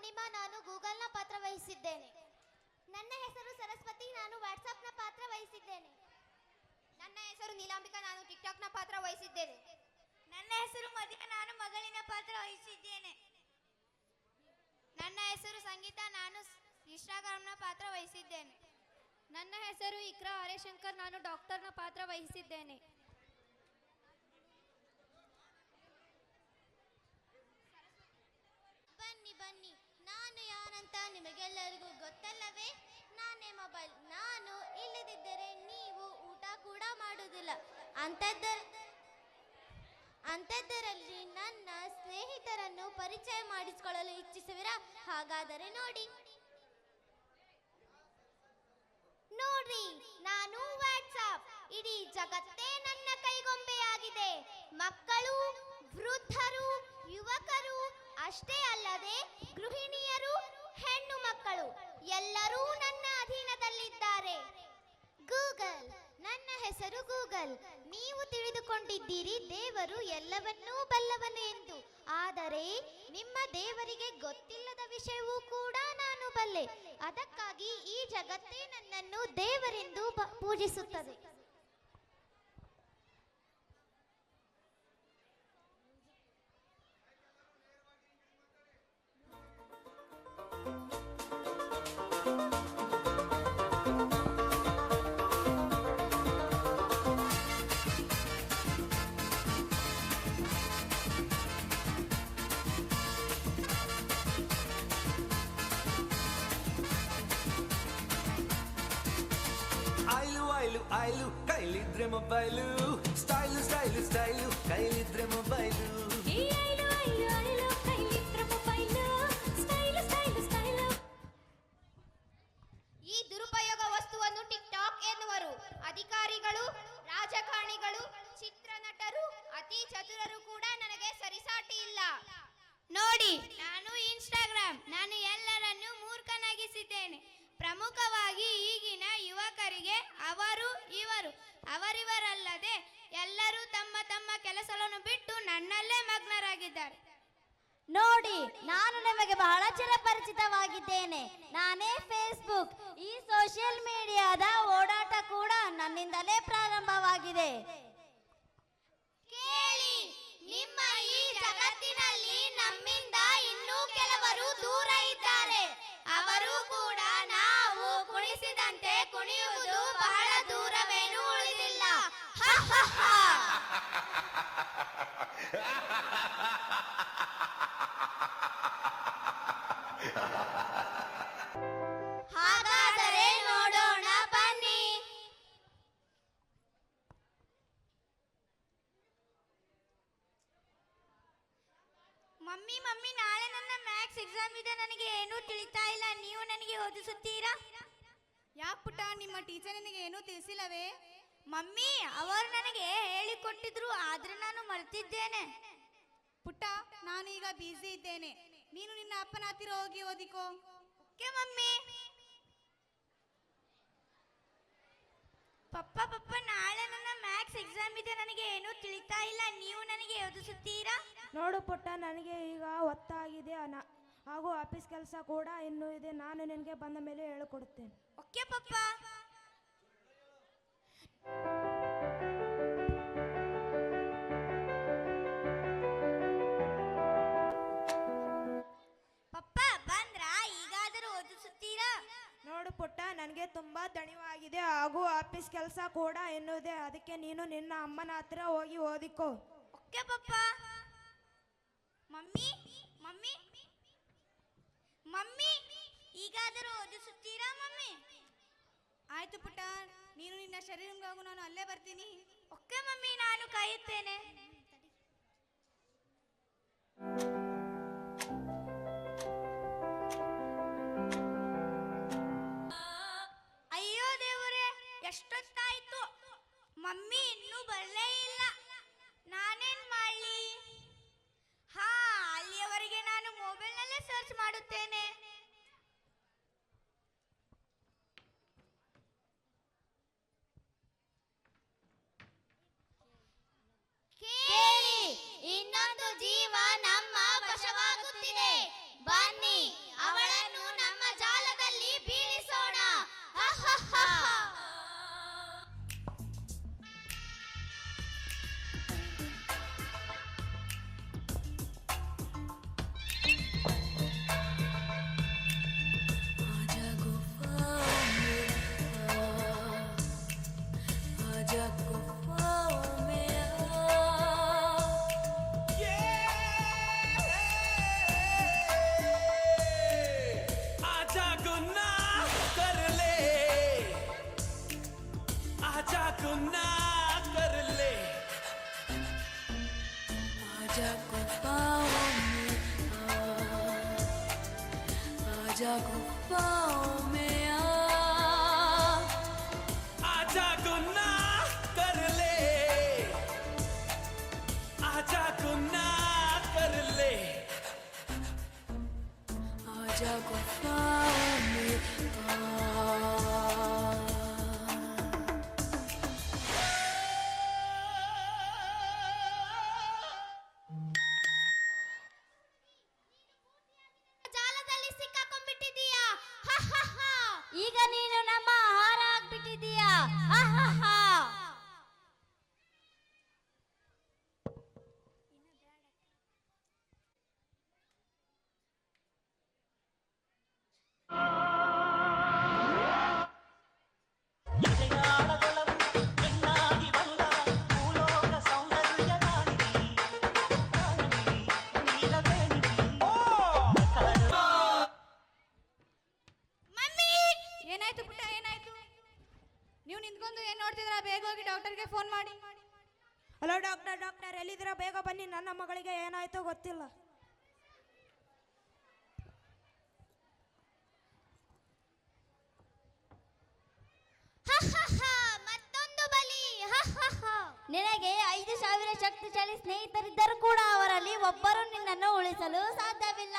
ಪೂರ್ಣಿಮಾ ನಾನು ಗೂಗಲ್ನ ಪಾತ್ರ ವಹಿಸಿದ್ದೇನೆ. ನನ್ನ ಹೆಸರು ಸರಸ್ವತಿ ನಾನು ವಾಟ್ಸಾಪ್ನ ಪಾತ್ರ ವಹಿಸಿದ್ದೇನೆ. ನನ್ನ ಹೆಸರು ನೀಲಾಂಬಿಕಾ ನಾನು ಟಿಕ್ಟಾಕ್ನ ಪಾತ್ರ ವಹಿಸಿದ್ದೇನೆ. ನನ್ನ ಹೆಸರು ಮದಿಕ ನಾನು ಮಗಳಿನ ಪಾತ್ರ ವಹಿಸಿದ್ದೇನೆ. ನನ್ನ ಹೆಸರು ಸಂಗೀತ ನಾನು ಇನ್ಸ್ಟಾಗ್ರಾಮ್ನ ಪಾತ್ರ ವಹಿಸಿದ್ದೇನೆ. ನನ್ನ ಹೆಸರು ಇಕ್ರಾ ಹರೇಶಂಕರ್ ನಾನು ಡಾಕ್ಟರ್ನ ಪಾತ್ರ ವಹಿಸಿದ್ದೇನೆ ಬನ್ನಿ ಬನ್ನಿ ನಾನು ಯಾರಂತ ನಿಮಗೆಲ್ಲರಿಗೂ ಗೊತ್ತಲ್ಲವೇ? ನಾನೇ ಮೊಬೈಲ್. ನಾನು ಇಲ್ಲದಿದ್ದರೆ ನೀವು ಊಟ ಕೂಡ ಮಾಡುವುದಿಲ್ಲ. ಅಂಥದ್ದ ಅಂಥದ್ದರಲ್ಲಿ ನನ್ನ ಸ್ನೇಹಿತರನ್ನು ಪರಿಚಯ ಮಾಡಿಸಿಕೊಳ್ಳಲು ಇಚ್ಛಿಸುವಿರಾ? ಹಾಗಾದರೆ ನೋಡಿ. ನೋಡ್ರಿ, ನಾನು ವಾಟ್ಸಾಪ್ ಇಡೀ ಜಗತ್ತೇ ನನ್ನ ಕೈಗೊಂಬೆಯಾಗಿದೆ. ಮಕ್ಕಳು, ವೃದ್ಧರು, ಯುವಕರು, ಅಷ್ಟೇ ಅಲ್ಲದೆ ಗೃಹಿಣಿಯರು ಹೆಣ್ಣು ಮಕ್ಕಳು, ಎಲ್ಲರೂ ನನ್ನ ಅಧೀನದಲ್ಲಿದ್ದಾರೆ. ಗೂಗಲ್, ನನ್ನ ಹೆಸರು ಗೂಗಲ್. ನೀವು ತಿಳಿದುಕೊಂಡಿದ್ದೀರಿ, ದೇವರು ಎಲ್ಲವನ್ನೂ ಬಲ್ಲವನು ಎಂದು. ಆದರೆ, ನಿಮ್ಮ ದೇವರಿಗೆ ಗೊತ್ತಿಲ್ಲದ ವಿಷಯವೂ ಕೂಡ ನಾನು ಬಲ್ಲೆ. ಅದಕ್ಕಾಗಿ ಈ ಜಗತ್ತೇ ನನ್ನನ್ನು ದೇವರೆಂದು ಪೂಜಿಸುತ್ತದೆ. ಆಯ್ಲು ಆಯ್ಲು ಕೈಲಿದ್ರೆ ಮೊಬೈಲು. ಸ್ಟೈಲು ಸ್ಟೈಲು ಸ್ಟೈಲು ಕೈಲಿದ್ರೆ ಮೊಬೈಲು. ಈ ದುರುಪಯೋಗ ವಸ್ತುವನ್ನು ಟಿಕ್ಟಾಕ್ ಎನ್ನುವರು. ಅಧಿಕಾರಿಗಳು ರಾಜಕಾರಣಿಗಳು ಚಿತ್ರನಟರು ಅತಿ ಚತುರರು ಕೂಡ ನನಗೆ ಸರಿಸಾಟಿ ಇಲ್ಲ. ನೋಡಿ ನಾನು ಇನ್ಸ್ಟಾಗ್ರಾಮ್. ನಾನು ಎಲ್ಲರನ್ನು ಮೂರ್ಖನಾಗಿಸಿದ್ದೇನೆ. ಪ್ರಮುಖವಾಗಿ ಈಗಿನ ಯುವಕರಿಗೆ ಅವರು ಇವರು. ಅವರಿವರಲ್ಲದೆ ಎಲ್ಲರೂ ತಮ್ಮ ತಮ್ಮ ಕೆಲಸಗಳನ್ನು ಬಿಟ್ಟು ನನ್ನಲ್ಲೇ ಮಗ್ನರಾಗಿದ್ದಾರೆ. ನೋಡಿ ನಾನು ನಿಮಗೆ ಬಹಳ ಚಿರಪರಿಚಿತವಾಗಿದ್ದೇನೆ. ನಾನೇ ಫೇಸ್ಬುಕ್ ಈ ಸೋಷಿಯಲ್ ಮೀಡಿಯಾದ ಓಡಾಟ ಕೂಡ ನನ್ನಿಂದಲೇ ಪ್ರಾರಂಭವಾಗಿದೆ. ಕೇಳಿ ನಿಮ್ಮ ಈ ಜಗತ್ತಿನಲ್ಲಿ ನಮ್ಮಿಂದ ಇನ್ನೂ ಕೆಲವರು ದೂರ ಇದ್ದಾರೆ. ಅವರು ಕೂಡ ಕುಣಿಸಿದಂತೆ ಕುಣಿಯುವುದು ಬಹಳ ದೂರವೇನೂ ಉಳಿದಿಲ್ಲ. ಹಾಗಾದರೆ ನೋಡೋಣ ಬನ್ನಿ. ಮಮ್ಮಿ ಮಮ್ಮಿ, ನಾಳೆ ನನ್ನ ಮ್ಯಾಥ್ಸ್ ಎಕ್ಸಾಮ್ ಇದೆ. ನನಗೆ ಏನೂ ತಿಳಿತಾ ಇಲ್ಲ. ನೀವು ನನಗೆ ಓದಿಸುತ್ತೀರಾ? ಯಾಕೆ ಪುಟ್ಟ ನಿಮ್ಮ ಟೀಚರ್ ನಿನಗೆ ಏನೂ ತಿಳಿಸಿಲ್ಲವೇ? ಮಮ್ಮಿ, ಅವರು ನನಗೆ ಹೇಳಿಕೊಟ್ಟಿದ್ರು, ಆದ್ರೆ ನಾನು ಮರ್ತಿದ್ದೇನೆ. ಪುಟ್ಟ, ನಾನು ಈಗ ಬ್ಯುಸಿ ಇದ್ದೇನೆ. ನೀನು ನಿನ್ನ ಅಪ್ಪನ ಹತ್ತಿರ ಹೋಗಿ ಓದಿಕೋ. Okay, mummy. ಪಪ್ಪ ಪಪ್ಪ, ನಾಳೆ ನನ್ನ ಮ್ಯಾಥ್ಸ್ ಎಕ್ಸಾಮ್ ಇದೆ, ನನಗೆ ಏನೂ ತಿಳಿತಾ ಇಲ್ಲ. ನೀವು ನನಗೆ ಓದಿಸುತ್ತೀರಾ? ನೋಡು ಪುಟ್ಟ, ನನಗೆ ಈಗ ಒತ್ತಾಗಿದೆ ಹಾಗೂ ಆಫೀಸ್ ಕೆಲಸ ಕೂಡ ಇನ್ನೂ ಇದೆ. ನಾನು ನಿನಗೆ ಬಂದ ಮೇಲೆ ಹೇಳಿಕೊಡುತ್ತೇನೆ ಓಕೆ ಪಪ್ಪ. ಪಪ್ಪ ಬಂದ್ರಾ? ಈಗಾದರೂ ಓದಿಸುತ್ತೀರಾ? ನೋಡು ಪುಟ್ಟ ನನಗೆ ತುಂಬಾ ದಣಿವಾಗಿದೆ. ಹಾಗೂ ಆಫೀಸ್ ಕೆಲಸ ಕೂಡ ಇನ್ನೂ ಇದೆ. ಅದಕ್ಕೆ ನೀನು ನಿನ್ನ ಅಮ್ಮನ ಹತ್ರ ಹೋಗಿ ಓದಿಕೋ. Okay papa. Mummy mummy mummy ಈಗಾದರೂ ಓದಿಸುತ್ತೀರಾ ಮಮ್ಮಿ? ಆಯ್ತು ಪುಟ್ಟ ನೀನು ನಿನ್ನ ಶರೀರಂಗೆ ನಾನು ಅಲ್ಲೇ ಬರ್ತೀನಿ. ಓಕೆ ಮಮ್ಮಿ ನಾನು ಕಾಯುತ್ತೇನೆ. ಅಯ್ಯೋ ದೇವರೇ ಎಷ್ಟೊತ್ತಾಯ್ತು? ಮಮ್ಮಿ ಇನ್ನೂ ಬರಲೇ ಇಲ್ಲ. ಸರ್ಚ್ ಮಾಡುತ್ತೇನೆ. আহা হা ಹಲೋ ಡಾಕ್ಟರ್ ಡಾಕ್ಟರ್ ಎಲ್ಲಿದ್ದೀರಾ? ಬೇಗ ಬನ್ನಿ. ನನ್ನ ಮಗಳಿಗೆ ಏನಾಯ್ತೋ ಗೊತ್ತಿಲ್ಲ. ಹ, ಹ, ಹ. ಮತ್ತೊಂದು ಬಲಿ. ಹ, ಹ, ಹ. ನಿನಗೆ ಐದು ಸಾವಿರ ಶಕ್ತಿಶಾಲಿ ಸ್ನೇಹಿತರಿದ್ದರೂ ಕೂಡ ಅವರಲ್ಲಿ ಒಬ್ಬರು ನಿನ್ನನ್ನು ಉಳಿಸಲು ಸಾಧ್ಯವಿಲ್ಲ.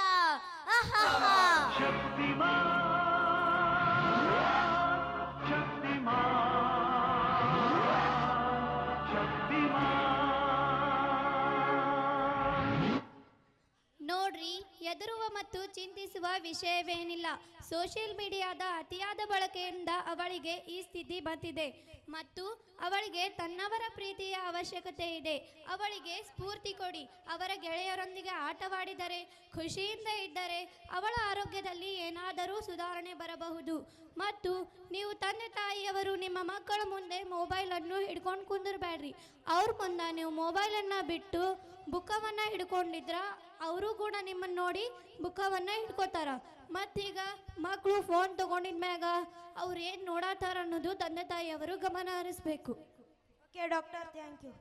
ವಿಷಯವೇನಿಲ್ಲ. ಸೋಷಿಯಲ್ ಮೀಡಿಯಾದ ಅತಿಯಾದ ಬಳಕೆಯಿಂದ ಅವಳಿಗೆ ಈ ಸ್ಥಿತಿ ಬಂದಿದೆ. ಮತ್ತು ಅವಳಿಗೆ ತನ್ನವರ ಪ್ರೀತಿಯ ಅವಶ್ಯಕತೆ ಇದೆ. ಅವಳಿಗೆ ಸ್ಫೂರ್ತಿ ಕೊಡಿ. ಅವರ ಗೆಳೆಯರೊಂದಿಗೆ ಆಟವಾಡಿದರೆ, ಖುಷಿಯಿಂದ ಇದ್ದರೆ ಅವಳ ಆರೋಗ್ಯದಲ್ಲಿ ಏನಾದರೂ ಸುಧಾರಣೆ ಬರಬಹುದು. ಮತ್ತು ನೀವು ತಂದೆ ತಾಯಿಯವರು ನಿಮ್ಮ ಮಕ್ಕಳ ಮುಂದೆ ಮೊಬೈಲನ್ನು ಹಿಡ್ಕೊಂಡು ಕುಂದಿರಬೇಡ್ರಿ. ಅವ್ರ ಮುಂದೆ ನೀವು ಮೊಬೈಲನ್ನು ಬಿಟ್ಟು ಬುಕ್ಕವನ್ನು ಹಿಡ್ಕೊಂಡಿದ್ರ ಅವರು ಕೂಡ ನಿಮ್ಮನ್ನು ನೋಡಿ ಬುಕ್ಕವನ್ನು ಇಟ್ಕೋತಾರ ಮತ್ತೀಗ ಮಕ್ಕಳು ಫೋನ್ ತಗೊಂಡಿದ್ಮ್ಯಾಗ ಅವ್ರು ಏನು ನೋಡತ್ತಾರ ಅನ್ನೋದು ತಂದೆ ತಾಯಿಯವರು ಗಮನ ಹರಿಸ್ಬೇಕು. ಓಕೆ ಡಾಕ್ಟರ್ ಥ್ಯಾಂಕ್ ಯು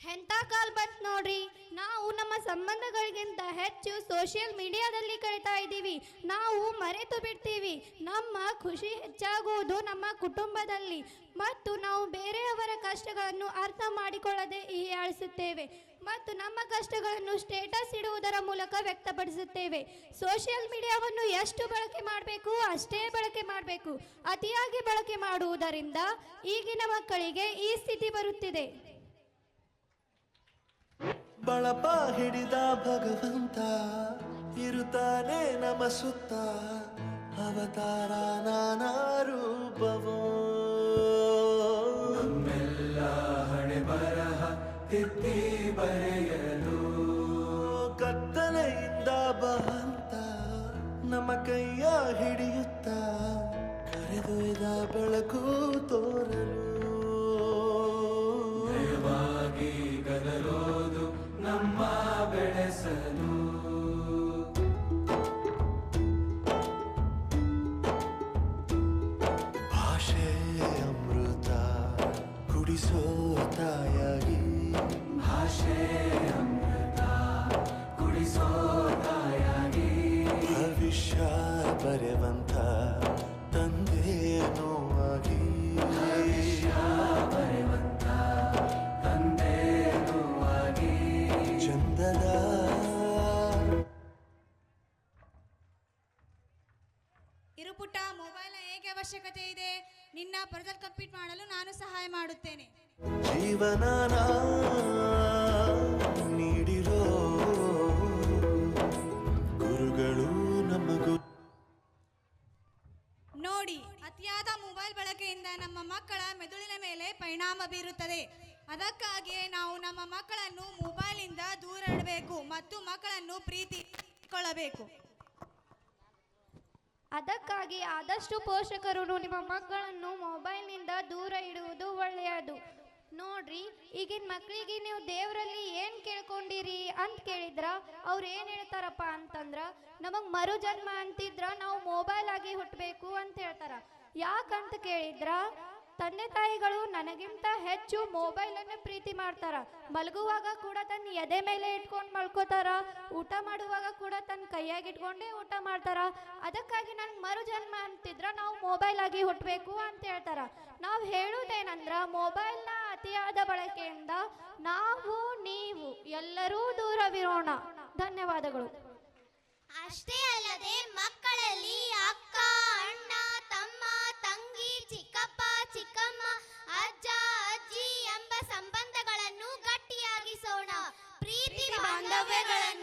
ಎಂಥ ಕಾಲ್ ಬಂತು ನೋಡ್ರಿ. ನಾವು ನಮ್ಮ ಸಂಬಂಧಗಳಿಗಿಂತ ಹೆಚ್ಚು ಸೋಷಿಯಲ್ ಮೀಡಿಯಾದಲ್ಲಿ ಕಳೀತಾ ಇದ್ದೀವಿ. ನಾವು ಮರೆತು ಬಿಡ್ತೀವಿ. ನಮ್ಮ ಖುಷಿ ಹೆಚ್ಚಾಗುವುದು ನಮ್ಮ ಕುಟುಂಬದಲ್ಲಿ. ಮತ್ತು ನಾವು ಬೇರೆಯವರ ಕಷ್ಟಗಳನ್ನು ಅರ್ಥ ಮಾಡಿಕೊಳ್ಳದೆ ಹೀಯಾಳಿಸುತ್ತೇವೆ. ಮತ್ತು ನಮ್ಮ ಕಷ್ಟಗಳನ್ನು ಸ್ಟೇಟಸ್ ಇಡುವುದರ ಮೂಲಕ ವ್ಯಕ್ತಪಡಿಸುತ್ತೇವೆ. ಸೋಷಿಯಲ್ ಮೀಡಿಯಾವನ್ನು ಎಷ್ಟು ಬಳಕೆ ಮಾಡಬೇಕು? ಅಷ್ಟೇ ಬಳಕೆ ಮಾಡಬೇಕು. ಅತಿಯಾಗಿ ಬಳಕೆ ಮಾಡುವುದರಿಂದ ಈಗಿನ ಮಕ್ಕಳಿಗೆ ಈ ಸ್ಥಿತಿ ಬರುತ್ತಿದೆ. ಬಳಪ ಹಿಡಿದ ಭಗವಂತ ಇರುತ್ತಾನೆ ನಮ ಸುತ್ತ ಅವತಾರ ನಾನಾ ರೂಪವೋ ಹಣೆ ಬರಹ ತಿತ್ತಿ ಬರೆಯಲು. ಕತ್ತಲೆಯಿಂದ ಬಹಂತ ನಮ್ಮ ಕೈಯ ಹಿಡಿಯುತ್ತ. ಕರೆದೊಯ್ದ ಬೆಳಕು ತೋರಲು. eternal. ಇರು ಪುಟ್ಟ ಮೊಬೈಲ್ ಹೇಗೆ ಅವಶ್ಯಕತೆ ಇದೆ? ನಿನ್ನ ಪರ್ಸಲ್ ಕಂಪ್ಲೀಟ್ ಮಾಡಲು ನಾನು ಸಹಾಯ ಮಾಡುತ್ತೇನೆ. ಜೀವನನ ನೀಡಿರೋ ಗುರುಗಳು ನಮಗೂ ನೋಡಿ ಅತಿಯಾದ ಮೊಬೈಲ್ ಬಳಕೆಯಿಂದ ನಮ್ಮ ಮಕ್ಕಳ ಮೆದುಳಿನ ಮೇಲೆ ಪರಿಣಾಮ ಬೀರುತ್ತದೆ. ಅದಕ್ಕಾಗಿಯೇ ನಾವು ನಮ್ಮ ಮಕ್ಕಳನ್ನು ಮೊಬೈಲಿಂದ ದೂರ ಇಡಬೇಕು ಮತ್ತು ಮಕ್ಕಳನ್ನು ಪ್ರೀತಿಕೊಳ್ಳಬೇಕು ಅದಕ್ಕಾಗಿ ಆದಷ್ಟು ಪೋಷಕರು ನಿಮ್ಮ ಮಕ್ಕಳನ್ನು ಮೊಬೈಲ್ನಿಂದ ದೂರ ಇಡುವುದು ಒಳ್ಳೆಯದು. ನೋಡ್ರಿ, ಈಗಿನ ಮಕ್ಕಳಿಗೆ ನೀವು ದೇವರಲ್ಲಿ ಏನು ಕೇಳ್ಕೊಂಡಿರಿ ಅಂತ ಕೇಳಿದ್ರ, ಅವ್ರು ಏನು ಹೇಳ್ತಾರಪ್ಪ ಅಂತಂದ್ರ, ನಮಗೆ ಮರುಜನ್ಮ ಅಂತಿದ್ರ ನಾವು ಮೊಬೈಲ್ ಆಗಿ ಹುಟ್ಟಬೇಕು ಅಂತ ಹೇಳ್ತಾರ. ಯಾಕಂತ ಕೇಳಿದ್ರ ತಂದೆ ತಾಯಿಗಳು ನನಗಿಂತ ಹೆಚ್ಚು ಮೊಬೈಲನ್ನು ಪ್ರೀತಿ ಮಾಡ್ತಾರ. ಮಲಗುವಾಗ ಕೂಡ ತನ್ನ ಎದೆ ಮೇಲೆ ಇಟ್ಕೊಂಡು ಮಲ್ಕೋತಾರ. ಊಟ ಮಾಡುವಾಗ ಕೂಡ ತನ್ನ ಕೈಯಾಗಿ ಇಟ್ಕೊಂಡೇ ಊಟ ಮಾಡ್ತಾರ. ಅದಕ್ಕಾಗಿ ನನ್ ಮರು ಜನ್ಮ ಅಂತಿದ್ರ ನಾವು ಮೊಬೈಲ್ ಆಗಿ ಹುಟ್ಟಬೇಕು ಅಂತ ಹೇಳ್ತಾರ. ನಾವು ಹೇಳುವುದೇನಂದ್ರ ಮೊಬೈಲ್ನ ಅತಿಯಾದ ಬಳಕೆಯಿಂದ ನಾವು, ನೀವು ಎಲ್ಲರೂ ದೂರವಿರೋಣ. ಧನ್ಯವಾದಗಳು. ಅಷ್ಟೇ ಅಲ್ಲದೆ ಮಕ್ಕಳು ಬಾಂಧವ್ಯಗಳನ್ನು